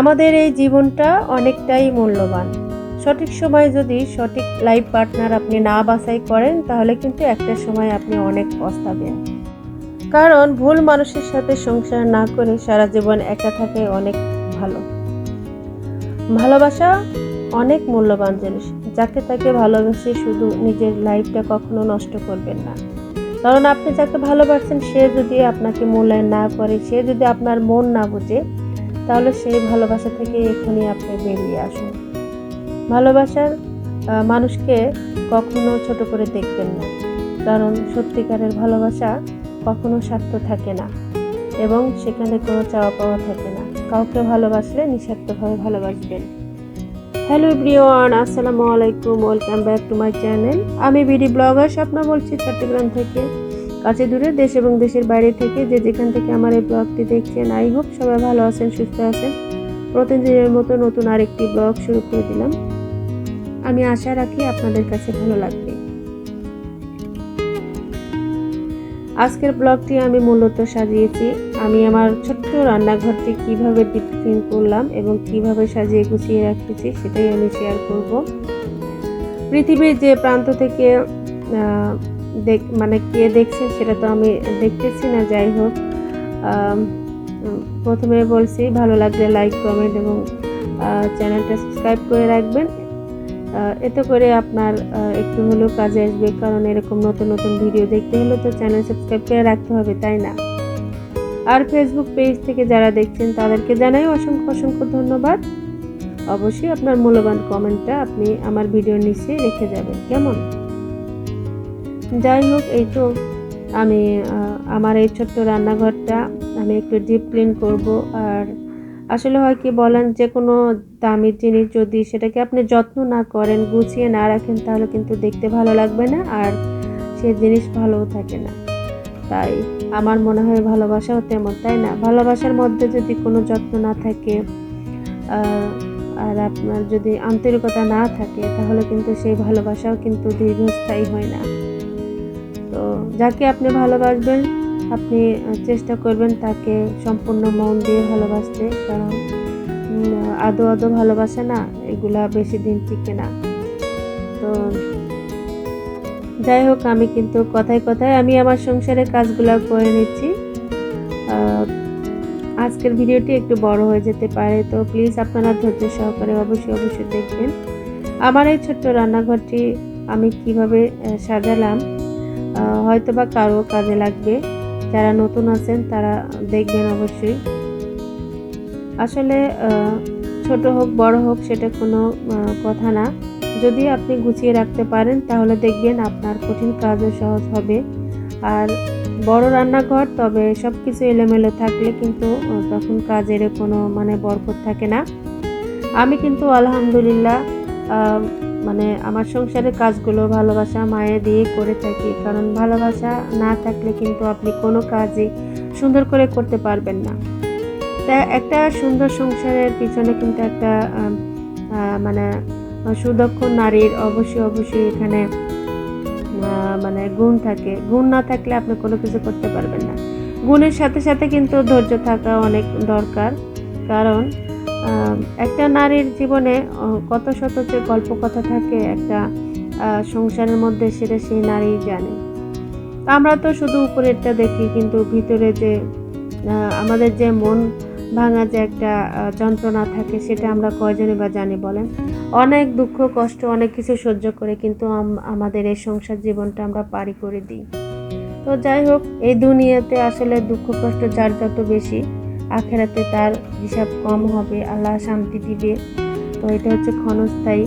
আমাদের এই জীবনটা অনেকটাই মূল্যবান। সঠিক সময় যদি সঠিক লাইফ পার্টনার আপনি না বাছাই করেন, তাহলে কিন্তু একটা সময় আপনি অনেক পস্তাবেন। কারণ ভুল মানুষের সাথে সংসার না করে সারা জীবন একা থাকে অনেক ভালো। ভালোবাসা অনেক মূল্যবান জিনিস। যাকে তাকে ভালোবেসে শুধু নিজের লাইফটা কখনো নষ্ট করবেন না। কারণ আপনি যাকে ভালোবাসছেন সে যদি আপনাকে মূল্যায়ন না করে, সে যদি আপনার মন না বুঝে তাহলে সেই ভালোবাসা থেকে এখানে আপনি বেরিয়ে আসুন। ভালোবাসার মানুষকে কখনো ছোট করে দেখবেন না। কারণ সত্যিকারের ভালোবাসা কখনো স্বার্থ থাকে না এবং সেখানে কোনো চাওয়া পাওয়া থাকে না। কাউকে ভালোবাসলে নিঃস্বার্থভাবে ভালোবাসবেন। হ্যালো এভরিওয়ান, আসসালামু আলাইকুম, welcome back to my channel. আমি বিডি ব্লগার স্বপ্ন বলছি, চট্টগ্রাম থেকে। কাছে দূরে দেশ এবং দেশের বাইরে থেকে যে যেখান থেকে আমার এই ব্লগটি দেখছেন, আই হোপ সবাই ভালো আছেন, সুস্থ আছেন। প্রতিদিনের মতো নতুন আরেকটি ব্লগ শুরু করে দিলাম। আমি আশা রাখি আপনাদের কাছে ভালো লাগবে। আজকের ব্লগটি আমি মূলত সাজিয়েছি। আমি আমার ছোট্ট রান্নাঘরটি কীভাবে ডিপ করলাম এবং কীভাবে সাজিয়ে গুছিয়ে রাখতেছি সেটাই আমি শেয়ার করব। পৃথিবীর যে প্রান্ত থেকে দেখ মানে কে দেখছে সেটা তো আমি দেখতেছি না, যাই হোক। প্রথমে বলছি, ভালো লাগলে লাইক কমেন্ট এবং চ্যানেলটা সাবস্ক্রাইব করে রাখবেন। এতে করে আপনার একটু হলেও কাজে আসবে, কারণ এরকম নতুন নতুন ভিডিও দেখতে হলে তো চ্যানেল সাবস্ক্রাইব করে রাখতে হবে, তাই না? আর ফেসবুক পেজ থেকে যারা দেখছেন, তাদেরকে জানাই অসংখ্য অসংখ্য ধন্যবাদ। অবশ্যই আপনার মূল্যবান কমেন্টটা আপনি আমার ভিডিওর নিচে রেখে যাবেন, কেমন? যাই হোক, এই তো আমি আমার এই ছোট্ট রান্নাঘরটা আমি একটু ডিপ ক্লিন করব। আর আসলে হয় কি বলেন, যে কোনো দামি জিনিস যদি সেটাকে আপনি যত্ন না করেন, গুছিয়ে না রাখেন, তাহলে কিন্তু দেখতে ভালো লাগবে না আর সে জিনিস ভালোও থাকে না। তাই আমার মনে হয় ভালোবাসাও তেমন, তাই না? ভালোবাসার মধ্যে যদি কোনো যত্ন না থাকে আর আপনার যদি আন্তরিকতা না থাকে, তাহলে কিন্তু সেই ভালোবাসাও কিন্তু দীর্ঘস্থায়ী হয় না। যাকে আপনি ভালোবাসবেন, আপনি চেষ্টা করবেন তাকে সম্পূর্ণ মন দিয়ে ভালোবাসতে। কারণ আদো আদো ভালোবাসা না, এগুলা বেশি দিন টিকে না। তো যাই হোক, আমি কিন্তু কথায় কথায় আমি আমার সংসারের কাজগুলো করে নিচ্ছি। আজকের ভিডিওটি একটু বড় হয়ে যেতে পারে, তো প্লিজ আপনারা ধৈর্য সহকারে অবশ্যই অবশ্যই দেখবেন। আমার এই ছোট্ট রান্নাঘরটি আমি কীভাবে সাজালাম হয়তো বা কারও কাজে লাগবে। যারা নতুন আছেন, তারা দেখবেন অবশ্যই। আসলে ছোট হোক, বড় হোক, সেটা কোনো কথা না। যদি আপনি গুছিয়ে রাখতে পারেন, তাহলে দেখবেন আপনার কঠিন কাজও সহজ হবে। আর বড় রান্নাঘর, তবে সব কিছু এলোমেলো থাকলে কিন্তু তখন কাজের কোনো মানে বরকত থাকে না। আমি কিন্তু আলহামদুলিল্লাহ মানে আমার সংসারের কাজগুলো ভালোবাসা মায়ে দিয়ে করে থাকি। কারণ ভালোবাসা না থাকলে কিন্তু আপনি কোনো কাজই সুন্দর করে করতে পারবেন না। তা একটা সুন্দর সংসারের পিছনে কিন্তু একটা মানে সুদক্ষ নারীর অবশ্যই অবশ্যই এখানে মানে গুণ থাকে। গুণ না থাকলে আপনি কোনো কিছু করতে পারবেন না। গুণের সাথে সাথে কিন্তু ধৈর্য থাকা অনেক দরকার। কারণ একটা নারীর জীবনে কত শত যে গল্প কথা থাকে, একটা সংসারের মধ্যে সেটা সেই নারী জানে। আমরা তো শুধু উপরেরটা দেখি, কিন্তু ভিতরে যে আমাদের যে মন ভাঙা যে একটা যন্ত্রণা থাকে, সেটা আমরা কয়জনে বা জানি বলেন? অনেক দুঃখ, কষ্ট, অনেক কিছু সহ্য করে কিন্তু আম- আমাদের এই সংসার জীবনটা আমরা পারি করে দিই। তো যাই হোক, এই দুনিয়াতে আসলে দুঃখ, কষ্ট যার যত বেশি আখেরাতে তার হিসাব কম হবে, আল্লাহ শান্তি দিবে। তো এটা হচ্ছে ক্ষণস্থায়ী।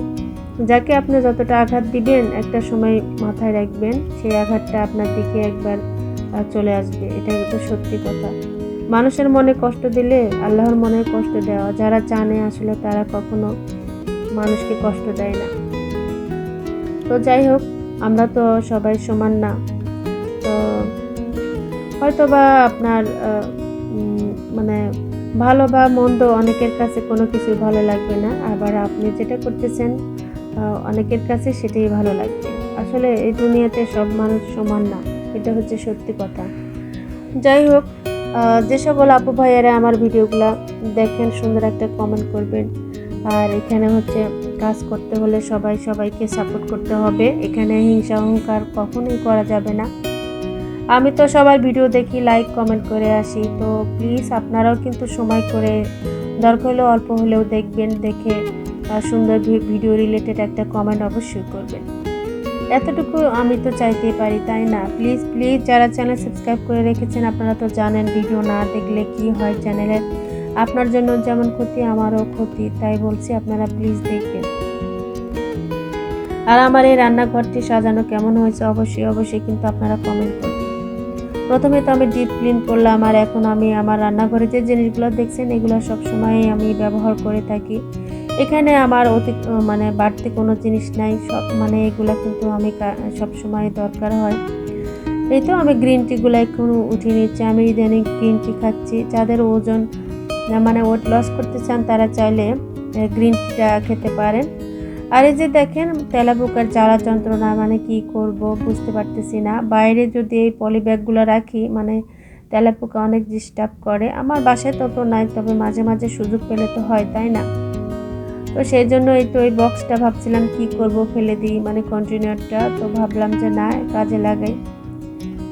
যাকে আপনি যতটা আঘাত দিবেন, একটা সময় মাথায় রাখবেন, সেই আঘাতটা আপনার দিকে একবার চলে আসবে। এটা কিন্তু সত্যি কথা। মানুষের মনে কষ্ট দিলে আল্লাহর মনে কষ্ট দেওয়া। যারা জানে আসলে তারা কখনো মানুষকে কষ্ট দেয় না। তো যাই হোক, আমরা তো সবাই সমান না। তো হয়তোবা আপনার মানে ভালো বা মন্দ অনেকের কাছে কোনো কিছু ভালো লাগবে না। আবার আপনি যেটা করতেছেন অনেকের কাছে সেটাই ভালো লাগবে। আসলে এই দুনিয়াতে সব মানুষ সমান না, এটা হচ্ছে সত্যি কথা। যাই হোক যে সকল আপু ভাইয়ারা আমার ভিডিওগুলো দেখেন, সুন্দর একটা কমেন্ট করবেন। আর এখানে হচ্ছে কাজ করতে হলে সবাই সবাইকে সাপোর্ট করতে হবে। এখানে হিংসা অহংকার কখনোই করা যাবে না। আমি তো সবার ভিডিও দেখি লাইক কমেন্ট করে আসি। তো প্লিজ আপনারাও কিন্তু সময় করে, দরকার হলেও অল্প হলেও দেখবেন, দেখে সুন্দর ভিডিও রিলেটেড একটা কমেন্ট অবশ্যই করবেন। এতটুকু আমি তো চাইতেই পারি, তাই না? প্লিজ প্লিজ যারা চ্যানেল সাবস্ক্রাইব করে রেখেছেন, আপনারা তো জানেন ভিডিও না দেখলে কি হয় চ্যানেলের আপনার জন্য যেমন ক্ষতি, আমারও ক্ষতি, তাই বলছি আপনারা প্লিজ দেখবেন। আর আমার এই রান্নাঘরটি সাজানো কেমন হয়েছে, অবশ্যই অবশ্যই কিন্তু আপনারা কমেন্ট করবেন। প্রথমে তো আমি ডিপ ক্লিন করলাম, আর এখন আমি আমার রান্নাঘরে যে জিনিসগুলো দেখছেন, এগুলো সবসময় আমি ব্যবহার করে থাকি। এখানে আমার অতি মানে বাড়তি কোনো জিনিস নাই, সব মানে এগুলো কিন্তু আমি সবসময় দরকার হয়। এই তো আমি গ্রিন টিগুলো এখন উঠিয়ে নিচ্ছি, আমি ইদানিং গ্রিন টি খাচ্ছি। যাদের ওজন মানে ওয়েট লস করতে চান, তারা চাইলে গ্রিন টিটা খেতে পারেন। আর এই যে দেখেন তেলাপোকার জ্বালা যন্ত্রণা মানে কি করব বুঝতে পারতেছি না। বাইরে যদি এই পলি ব্যাগগুলো রাখি মানে তেলাপোকা অনেক ডিস্টার্ব করে। আমার বাসায় তত নাই, তবে মাঝে মাঝে সুযোগ পেলে তো হয়, তাই না? তো সেই জন্য এই তো ওই বক্সটা ভাবছিলাম কি করব ফেলে দিই মানে কন্টিনিউরটা তো ভাবলাম যে না, কাজে লাগাই।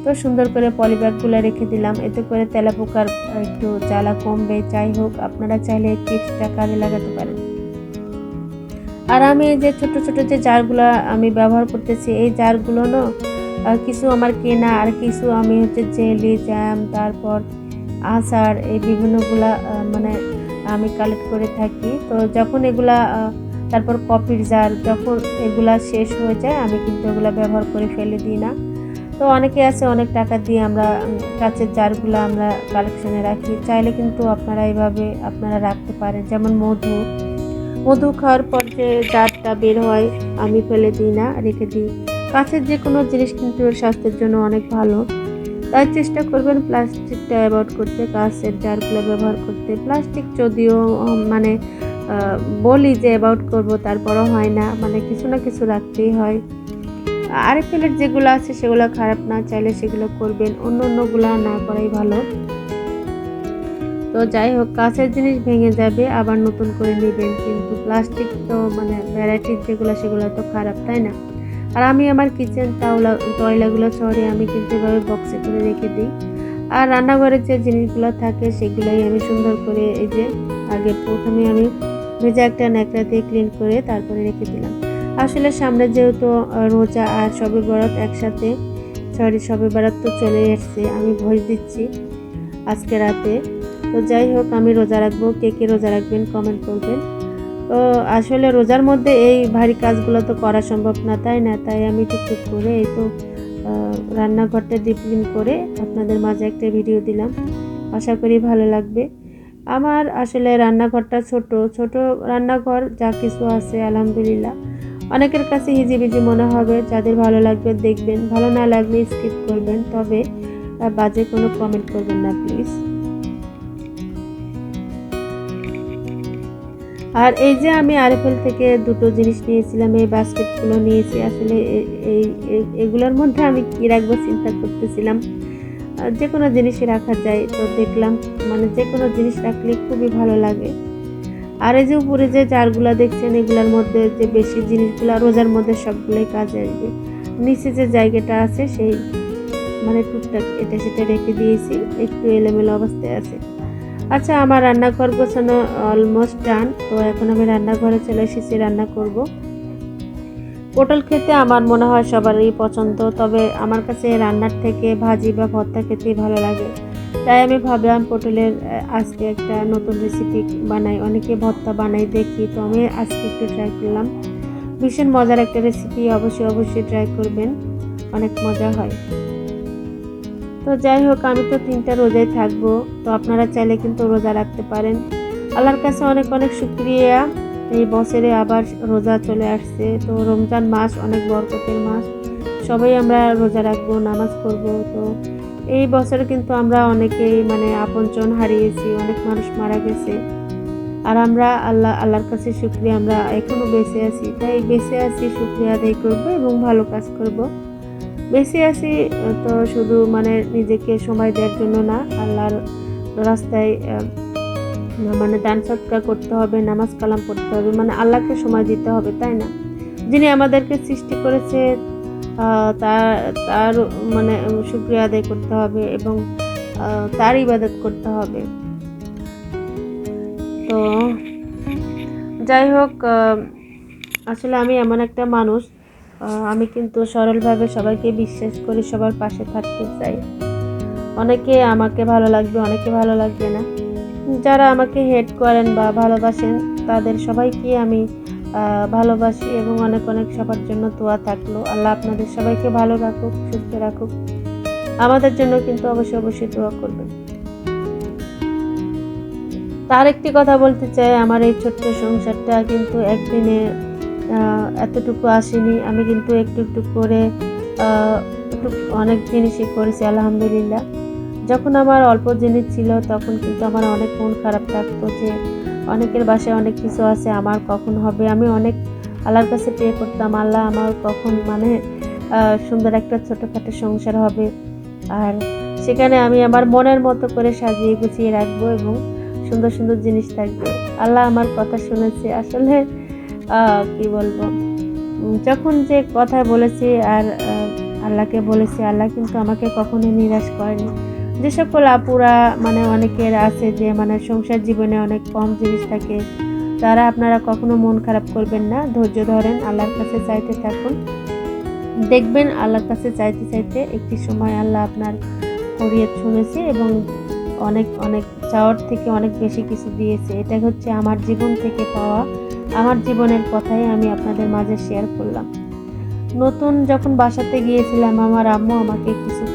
তো সুন্দর করে পলিব্যাগগুলো রেখে দিলাম। এতে করে তেলাপোকার একটু জ্বালা কমবে। যাই হোক, আপনারা চাইলে টিপসটা কাজে লাগাতে পারেন। আর আমি যে ছোট ছোট যে জারগুলো আমি ব্যবহার করতেছি এই জারগুলো না কিছু আমার কেনা আর কিছু আমি হচ্ছে জেলি জ্যাম তারপর আচার এই বিভিন্নগুলা মানে আমি কালেক্ট করে থাকি। তো যখন এগুলা তারপর কপির জার যখন এগুলা শেষ হয়ে যায় আমি কিন্তু এগুলা ব্যবহার করে ফেলে দিই না। তো অনেকে আছে অনেক টাকা দিয়ে আমরা উম, জারগুলো আমরা কালেকশনে রাখি। চাইলে কিন্তু আপনারা এইভাবে আপনারা রাখতে পারেন। যেমন মধু। মধু খাওয়ার পর যে জারটা বের হয়, আমি ফেলে দিই না, রেখে দিই। কাছের যে কোনো জিনিস কিন্তু ওর স্বাস্থ্যের জন্য অনেক ভালো। তাই চেষ্টা করবেন প্লাস্টিকটা অ্যাভয়েড করতে, কাঁচের জারগুলো ব্যবহার করতে। প্লাস্টিক যদিও মানে বলি যে অ্যাভয়েড করব, তারপরও হয় না মানে কিছু না কিছু রাখতেই হয়। আরএফএলের যেগুলো আছে সেগুলো খারাপ না, চাইলে সেগুলো করবেন। অন্য অন্যগুলো না করাই ভালো। তো যাই হোক, কাঁচের জিনিস ভেঙে যাবে, আবার নতুন করে নেবেন কিন্তু প্লাস্টিক তো মানে ভ্যারাইটির যেগুলো সেগুলো তো খারাপ, তাই না? আর আমি আমার কিচেন তাওলা টয়লাগুলো শহরে আমি কিন্তু এভাবে বক্সে করে রেখে দিই। আর রান্নাঘরের যে জিনিসগুলো থাকে সেগুলোই আমি সুন্দর করে এই যে আগে প্রথমে আমি ভেজা একটা ন্যাকড়া দিয়ে ক্লিন করে তারপরে রেখে দিলাম। আসলে সামনে যেহেতু রোজা আর সবে বরাত একসাথে সরি সবে বরাত তো চলে এসছে আমি ভোজ দিচ্ছি আজকে রাতে। তো যাই হোক, আমি রোজা রাখব। কে কে রোজা রাখবেন কমেন্ট করবেন। তো আসলে রোজার মধ্যে এই ভারী কাজগুলো তো করা সম্ভব না, তাই না? তাই আমি টুকটুক করে এই তো রান্নাঘরটা ডিপ্লিন করে আপনাদের মাঝে একটা ভিডিও দিলাম। আশা করি ভালো লাগবে। আমার আসলে রান্নাঘরটা ছোট ছোট রান্নাঘর যা কিছু আছে, আলহামদুলিল্লাহ। অনেকের কাছে হিজিবিজি মনে হবে, যাদের ভালো লাগবে দেখবেন, ভালো না লাগলে স্কিপ করবেন। তবে বাজে কোনো কমেন্ট করবেন না প্লিজ আর এই যে আমি আরএফএল থেকে দুটো জিনিস নিয়েছিলাম, এই বাস্কেটগুলো নিয়েছি, আসলে এই এগুলোর মধ্যে আমি কী রাখব চিন্তা করতেছিলাম। যে কোনো জিনিসই রাখা যায়, তো দেখলাম মানে যে কোনো জিনিস রাখলে খুবই ভালো লাগে। আর এই যে উপরে যে জারগুলো দেখছেন, এগুলোর মধ্যে যে বেশি জিনিসগুলো, রোজার মধ্যে সবগুলোই কাজে আসবে। নিচে যে জায়গাটা আছে, সেই মানে টুকটাক এটা সেটা রেখে দিয়েছি, একটু এলোমেলো অবস্থায় আছে। আচ্ছা আমার রান্নাঘর গোছানো অলমোস্ট ডান তো এখন আমি রান্নাঘরে চলে এসেছি, রান্না করব। পটল খেতে আমার মনে হয় সবারই পছন্দ, তবে আমার কাছে রান্নার থেকে ভাজি বা ভর্তা খেতেই ভালো লাগে। তাই আমি ভাবলাম পটলের আজকে একটা নতুন রেসিপি বানাই, অনেকে ভর্তা বানাই দেখি, তো আমি আজকে একটু ট্রাই করলাম। ভীষণ মজার একটা রেসিপি অবশ্যই অবশ্যই ট্রাই করবেন, অনেক মজা হয়। তো যাই হোক, আমি তো তিনটা রোজায় থাকব। তো আপনারা চাইলে কিন্তু রোজা রাখতে পারেন। আল্লাহর কাছে অনেক অনেক শুক্রিয়া। এই বছরে আবার রোজা চলে আসছে। তো রমজান মাস অনেক বরকতের মাস। সবাই আমরা রোজা রাখব, নামাজ পড়ব। তো এই বছরে কিন্তু আমরা অনেকেই মানে আপনজন হারিয়েছি, অনেক মানুষ মারা গেছে। আর আমরা আল্লাহ, আল্লাহর কাছে শুক্রিয়া, আমরা এখনও বেঁচে আছি। তাই বেঁচে আছি, শুক্রিয়া আদায় করব এবং ভালো কাজ করব। বেঁচে আসি তো শুধু মানে নিজেকে সময় দেওয়ার জন্য না, আল্লাহর রাস্তায় মানে দান সৎকার করতে হবে, নামাজ কালাম পড়তে হবে মানে আল্লাহকে সময় দিতে হবে, তাই না? যিনি আমাদেরকে সৃষ্টি করেছে তার তার মানে শুক্রিয়া আদায় করতে হবে এবং তার ইবাদত করতে হবে। তো, যাই হোক আসলে আমি এমন একটা মানুষ আমি কিন্তু সরলভাবে সবাইকে বিশ্বাস করে, সবার পাশে থাকতে চাই। অনেকে আমাকে ভালো লাগবে, অনেকে ভালো লাগবে না। যারা আমাকে হেড করেন বা ভালোবাসেন, তাদের সবাইকে আমি ভালোবাসি এবং অনেক অনেক সবার জন্য দোয়া থাকল। আল্লাহ আপনাদের সবাইকে ভালো রাখুক, সুস্থ রাখুক। আমাদের জন্য কিন্তু অবশ্যই অবশ্যই দোয়া করবেন। তার একটি কথা বলতে চাই, আমার এই ছোট্ট সংসারটা কিন্তু একদিনে এতটুকু আসেনি। আমি কিন্তু একটু একটু করে একটু অনেক জিনিসই করেছি, আলহামদুলিল্লাহ। যখন আমার অল্প জিনিস ছিল, তখন কিন্তু আমার অনেক মন খারাপ থাকতো যে, অনেকের বাসায় অনেক কিছু আছে, আমার কখন হবে? আমি অনেক আল্লাহর কাছে প্রে করতাম, আল্লাহ, আমার কখন মানে সুন্দর একটা ছোটোখাটো সংসার হবে? আর সেখানে আমি আমার মনের মতো করে সাজিয়ে গুছিয়ে রাখব এবং সুন্দর সুন্দর জিনিস থাকবে। আল্লাহ আমার কথা শুনেছে। আসলে কি বলব? যখন যে কথা বলেছি আর আল্লাহকে বলেছি, আল্লাহ কিন্তু আমাকে কখনোই নিরাশ করেনি। যে সকল আপুরা মানে অনেকের আছে যে মানে সংসার জীবনে অনেক কম জিনিস থাকে, তারা আপনারা কখনো মন খারাপ করবেন না। ধৈর্য ধরেন, আল্লাহর কাছে চাইতে থাকুন। দেখবেন, আল্লাহর কাছে চাইতে চাইতে একটি সময় আল্লাহ আপনার ফরিয়াদ শুনেছে এবং অনেক অনেক, চাওয়ার থেকে অনেক বেশি কিছু দিয়েছে। এটা হচ্ছে আমার জীবন থেকে পাওয়া আমার জীবনের কথাই আমি আপনাদের মাঝে শেয়ার করলাম। নতুন যখন বাসাতে গিয়েছিলাম, আমার আম্মু আমাকে কিছু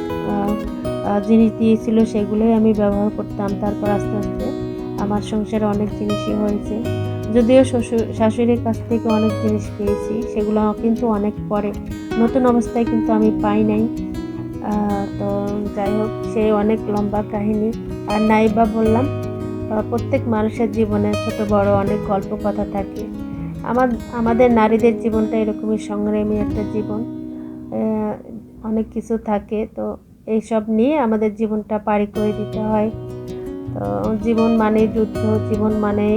জিনিস দিয়েছিল, সেগুলোই আমি ব্যবহার করতাম। তারপর আস্তে আস্তে আমার সংসারে অনেক জিনিসই হয়েছে। যদিও শ্বশুর, শাশুড়ির কাছ থেকে অনেক জিনিস পেয়েছি, সেগুলো কিন্তু অনেক পরে। নতুন অবস্থায় কিন্তু আমি পাই নাই। তো যাই হোক, সে অনেক লম্বা কাহিনী। আর নাইবা বললাম প্রত্যেক মানুষের জীবনে ছোট বড় অনেক গল্প কথা থাকে। আমার, আমাদের নারীদের জীবনটা এরকমই সংগ্রামী একটা জীবন। অনেক কিছু থাকে, তো এইসব নিয়ে আমাদের জীবনটা পারি করে দিতে হয়। তো জীবন মানে যুদ্ধ, জীবন মানে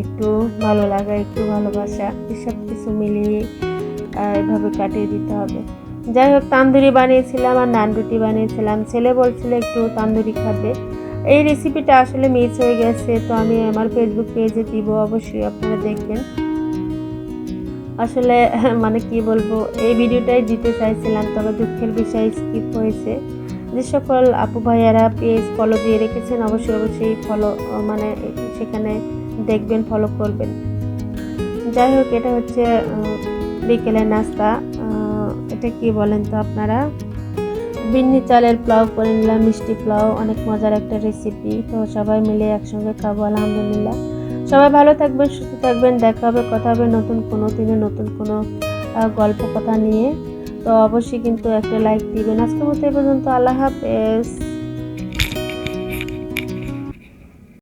একটু ভালো লাগা, একটু ভালোবাসা, এসব কিছু মিলিয়ে এভাবে কাটিয়ে দিতে হবে। যাই হোক, তান্দুরি বানিয়েছিলাম আর নান রুটি বানিয়েছিলাম। ছেলে বলছিল একটু তান্দুরি খাবে। এই রেসিপিটা আসলে মিস হয়ে গেছে, তো আমি আমার ফেসবুক পেজে দিব, অবশ্যই আপনারা দেখবেন। আসলে মানে কি বলব, এই ভিডিওটাই দিতে চাইছিলাম, তবে দুঃখের বিষয় স্কিপ হয়েছে। যে সকল আপু ভাইয়ারা পেজ ফলো দিয়ে রেখেছেন, অবশ্যই অবশ্যই ফলো মানে সেখানে দেখবেন ফলো করবেন। যাই হোক, এটা হচ্ছে বিকেলের নাস্তা। এটা কি বলেন তো আপনারা? বিন্নি চালের পোলাও করে নিলাম, মিষ্টি পোলাও, অনেক মজার একটা রেসিপি তো সবাই মিলে একসঙ্গে খাব, আলহামদুলিল্লাহ। সবাই ভালো থাকবেন, সুস্থ থাকবেন, দেখা হবে, কথা হবে নতুন কোনো দিনে, নতুন কোনো গল্প, কথা নিয়ে। তো অবশ্যই কিন্তু একটা লাইক দিবেন। আজকের মতো এ পর্যন্ত। আল্লাহ হাফেজ।